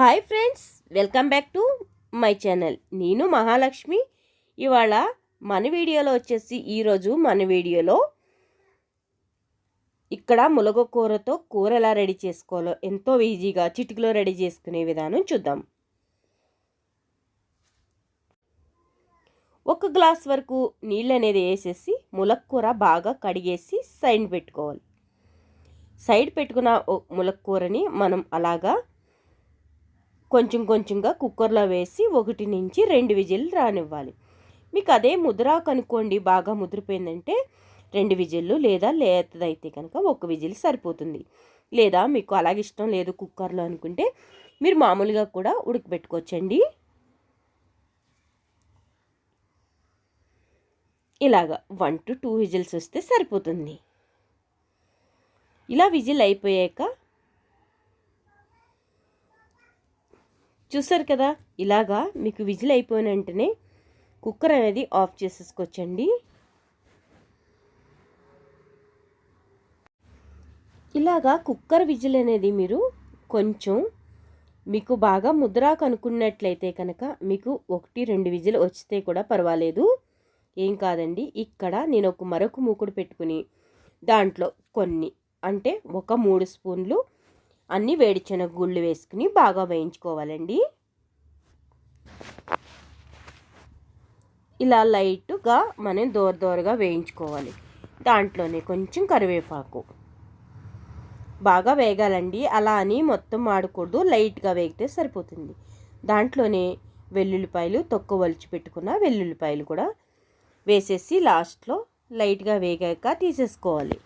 Hi friends welcome back to my channel. నేను మహాలక్ష్మి. ఇవాళ మన వీడియోలో వచ్చేసి ఈరోజు మన వీడియోలో ఇక్కడ ములగకూరతో కూర ఎలా రెడీ చేసుకోవాలో ఎంతో ఈజీగా చిటికలో రెడీ చేసుకునే విధానం చూద్దాం. ఒక గ్లాస్ వరకు నీళ్ళు అనేది వేసేసి ములక్కూర బాగా కడిగేసి సైడ్ పెట్టుకోవాలి. సైడ్ పెట్టుకున్న ఓ- ములక్కూరని మనం అలాగా కొంచెం కొంచెంగా కుక్కర్లో వేసి ఒకటి నుంచి రెండు విజిల్ రానివ్వాలి. మీకు అదే ముద్రాకు అనుకోండి బాగా ముదిరిపోయిందంటే రెండు విజిల్లు లేదా లేతదైతే కనుక ఒక విజిల్ సరిపోతుంది. లేదా మీకు అలాగే ఇష్టం లేదు కుక్కర్లో అనుకుంటే మీరు మామూలుగా కూడా ఉడకబెట్టుకోవచ్చండి ఇలాగా వన్ టు టూ విజిల్స్ వస్తే సరిపోతుంది. ఇలా విజిల్ అయిపోయాక చూసారు కదా ఇలాగా మీకు విజిల్ అయిపోయిన వెంటనే కుక్కర్ అనేది ఆఫ్ చేసేసుకోవచ్చండి. ఇలాగా కుక్కర్ విజిల్ అనేది మీరు కొంచెం మీకు బాగా ముద్రాకు అనుకున్నట్లయితే కనుక మీకు ఒకటి రెండు విజిల్ వచ్చితే కూడా పర్వాలేదు. ఏం కాదండి ఇక్కడ నేను ఒక మరొక మూకుడు పెట్టుకుని దాంట్లో కొన్ని అంటే ఒక మూడు స్పూన్లు అన్ని వేడిచెనగ గుళ్ళు వేసుకుని బాగా వేయించుకోవాలండి. ఇలా లైట్గా మనం దోర దోరగా వేయించుకోవాలి. దాంట్లోనే కొంచెం కరివేపాకు. బాగా వేగాలండి. అలా అని మొత్తం ఆడకూడదు. లైట్గా వేగితే సరిపోతుంది. దాంట్లోనే వెల్లుల్లిపాయలు తొక్క వలిచి పెట్టుకున్న వెల్లుల్లిపాయలు కూడా వేసేసి లాస్ట్లో లైట్గా వేగాక తీసేసుకోవాలి.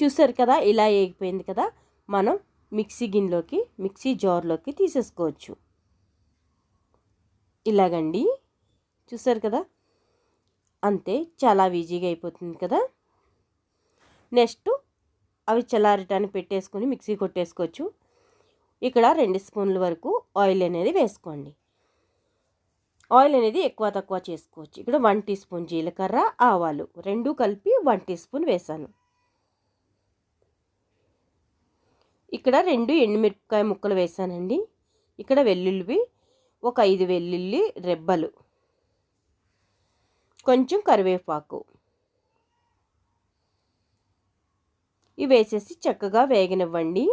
చూసారు కదా ఇలా వేగిపోయింది కదా మనం మిక్సీ గిన్నెలోకి మిక్సీ జార్లోకి తీసేసుకోవచ్చు. ఇలాగండి. చూసారు కదా అంతే చాలా ఈజీగా అయిపోతుంది కదా. నెక్స్ట్ అవి చల్లారటాన్ని పెట్టేసుకొని మిక్సీ కొట్టేసుకోవచ్చు. ఇక్కడ రెండు స్పూన్ల వరకు ఆయిల్ అనేది వేసుకోండి. ఆయిల్ అనేది ఎక్కువ తక్కువ చేసుకోవచ్చు. ఇక్కడ వన్ టీ స్పూన్ జీలకర్ర ఆవాలు రెండు కలిపి వన్ టీ స్పూన్ వేసాను. ఇక్కడ రెండు ఎండుమిరపకాయ ముక్కలు వేసానండి. ఇక్కడ వెల్లుల్లివి ఒక ఐదు వెల్లుల్లి రెబ్బలు కొంచెం కరివేపాకు. ఇవి వేసేసి చక్కగా వేగనివ్వండి.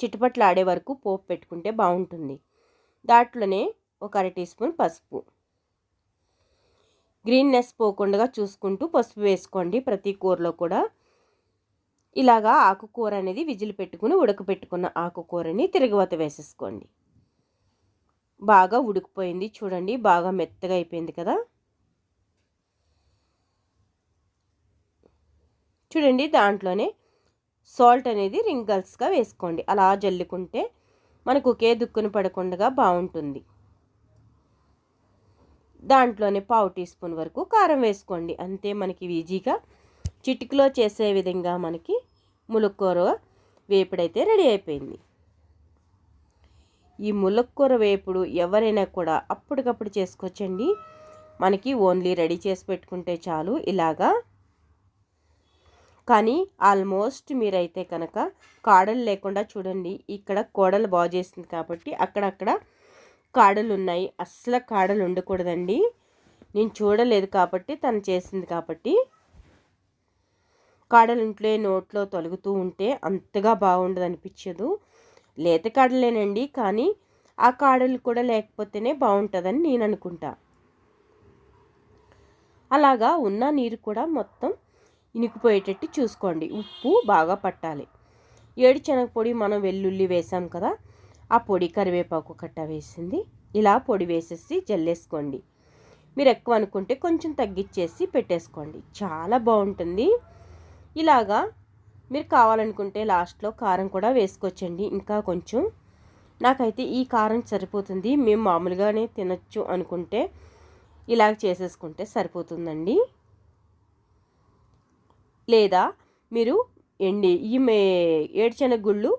చిట్టుపట్లు ఆడే వరకు పోపు పెట్టుకుంటే బాగుంటుంది. దాంట్లోనే ఒక అర టీ స్పూన్ పసుపు. గ్రీన్నెస్ పోకుండా చూసుకుంటూ పసుపు వేసుకోండి. ప్రతి కూరలో కూడా ఇలాగా ఆకుకూర అనేది విజిల్ పెట్టుకుని ఉడకపెట్టుకున్న ఆకుకూరని తిరగవత వేసేసుకోండి. బాగా ఉడికిపోయింది చూడండి బాగా మెత్తగా అయిపోయింది కదా. చూడండి దాంట్లోనే సాల్ట్ అనేది రింగల్స్గా వేసుకోండి. అలా జల్లుకుంటే మనకు ఒకే దుక్కును పడకుండా బాగుంటుంది. దాంట్లోనే పావు టీ స్పూన్ వరకు కారం వేసుకోండి. అంతే మనకి ఈజీగా చిటికలో చేసే విధంగా మనకి ములక్కూర వేపుడైతే రెడీ అయిపోయింది. ఈ ములక్కూర వేపుడు ఎవరైనా కూడా అప్పటికప్పుడు చేసుకోవచ్చండి. మనకి ఓన్లీ రెడీ చేసి పెట్టుకుంటే చాలు ఇలాగా. కానీ ఆల్మోస్ట్ మీరైతే కనుక కాడలు లేకుండా చూడండి. ఇక్కడ కోడలు బాగు చేసింది కాబట్టి అక్కడక్కడ కాడలు ఉన్నాయి. అస్సలు కాడలు ఉండకూడదండి. నేను చూడలేదు కాబట్టి తను చేసింది కాబట్టి కాడలు ఇంట్లో నోట్లో తొలుగుతూ ఉంటే అంతగా బాగుండదు అనిపించదు లేత కాడలేనండి కానీ ఆ కాడలు కూడా లేకపోతేనే బాగుంటుందని నేను అనుకుంటా అలాగా ఉన్న నీరు కూడా మొత్తం ఇనికిపోయేటట్టు చూసుకోండి. ఉప్పు బాగా పట్టాలి. ఏడు పొడి మనం వెల్లుల్లి వేసాం కదా ఆ పొడి కరివేపాకు కట్ట వేసింది. ఇలా పొడి వేసేసి జల్లేసుకోండి. మీరు ఎక్కువ అనుకుంటే కొంచెం తగ్గించేసి పెట్టేసుకోండి. చాలా బాగుంటుంది. ఇలాగా మీరు కావాలనుకుంటే లాస్ట్లో కారం కూడా వేసుకోవచ్చండి. ఇంకా కొంచెం నాకైతే ఈ కారం సరిపోతుంది. మేము మామూలుగానే తినచ్చు అనుకుంటే ఇలాగ చేసేసుకుంటే సరిపోతుందండి. లేదా మీరు ఎండి ఈ మే ఏడుశనగ గుళ్ళు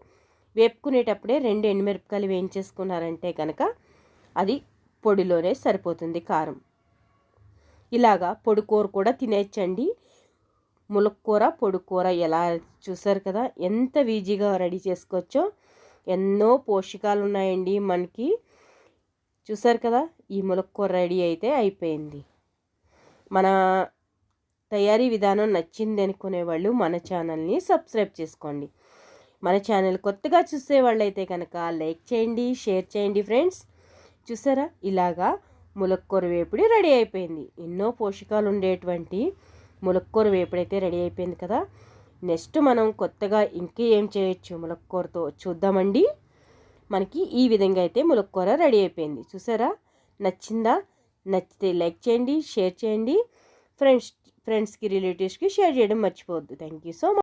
వేపుకునేటప్పుడే రెండు ఎండుమిరపకాయలు వేయించేసుకున్నారంటే కనుక అది పొడిలోనే సరిపోతుంది కారం. ఇలాగా పొడి కూర కూడా తినేయచ్చండి. ములక్కూర పొడికూర ఎలా చూసారు కదా? ఎంత ఈజీగా రెడీ చేసుకోవచ్చో ఎన్నో పోషకాలు ఉన్నాయండి మనకి. చూసారు కదా? ఈ ములక్కూర రెడీ అయితే అయిపోయింది. మన తయారీ విధానం నచ్చింది అనుకునే వాళ్ళు మన ఛానల్ని సబ్స్క్రైబ్ చేసుకోండి. మన ఛానల్ కొత్తగా చూసే వాళ్ళైతే కనుక లైక్ చేయండి షేర్ చేయండి ఫ్రెండ్స్. చూసారా? ఇలాగా ములక్కూర వేపుడి రెడీ అయిపోయింది. ఎన్నో పోషకాలు ఉండేటువంటి ములక్కూర వేపుడైతే రెడీ అయిపోయింది కదా. నెక్స్ట్ మనం కొత్తగా ఇంకా ఏం చేయొచ్చు ములక్కూరతో చూద్దామండి. మనకి ఈ విధంగా అయితే ములక్కూర రెడీ అయిపోయింది. చూసారా? నచ్చిందా? నచ్చితే లైక్ చేయండి షేర్ చేయండి. ఫ్రెండ్స్ ఫ్రెండ్స్కి రిలేటివ్స్కి షేర్ చేయడం మర్చిపోవద్దు. Thank you so much